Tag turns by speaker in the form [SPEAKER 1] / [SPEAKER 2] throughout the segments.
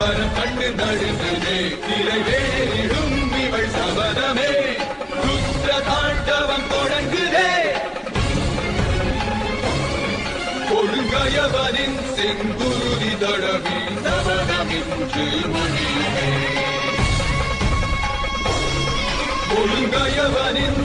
[SPEAKER 1] கண்டு நடுங்குதே நிறைவேறிடும் இவள் சபதமே ருத்ர தாண்டவம் தொடங்குதே. கொடுங்கயவனின் செங்குருதி தடவி சபதமின்று மொழியே கொடுங்கயவனின்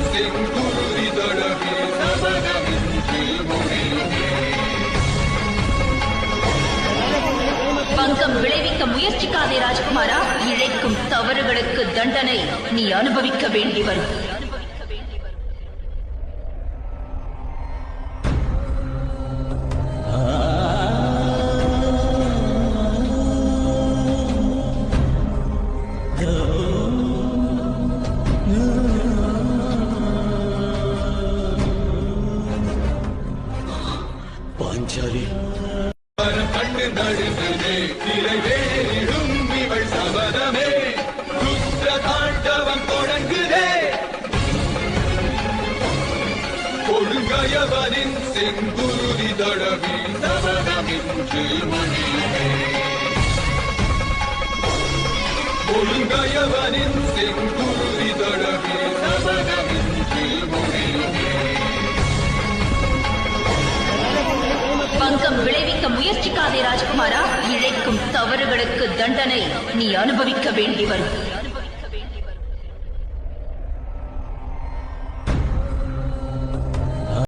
[SPEAKER 2] பங்கம் விளைவிக்க முயற்சிக்காதே ராஜகுமாரா? இழைக்கும் தவறுகளுக்கு தண்டனை நீ அனுபவிக்க வேண்டி வரும்.
[SPEAKER 3] பாஞ்சாலி.
[SPEAKER 1] கண்டு நடுங்குதே நிறைவேறிடும் இவள் சபதமே. ருத்ர தாண்டவம் தொடங்குதே. செங்குருதி தடவி செங்குருதி தடவி மொழியே
[SPEAKER 2] பங்கம் விளைவிக்க முயற்சிக்காதே ராஜகுமாரா? இழைக்கும் தவறுகளுக்கு தண்டனை நீ அனுபவிக்க வேண்டி வரும்.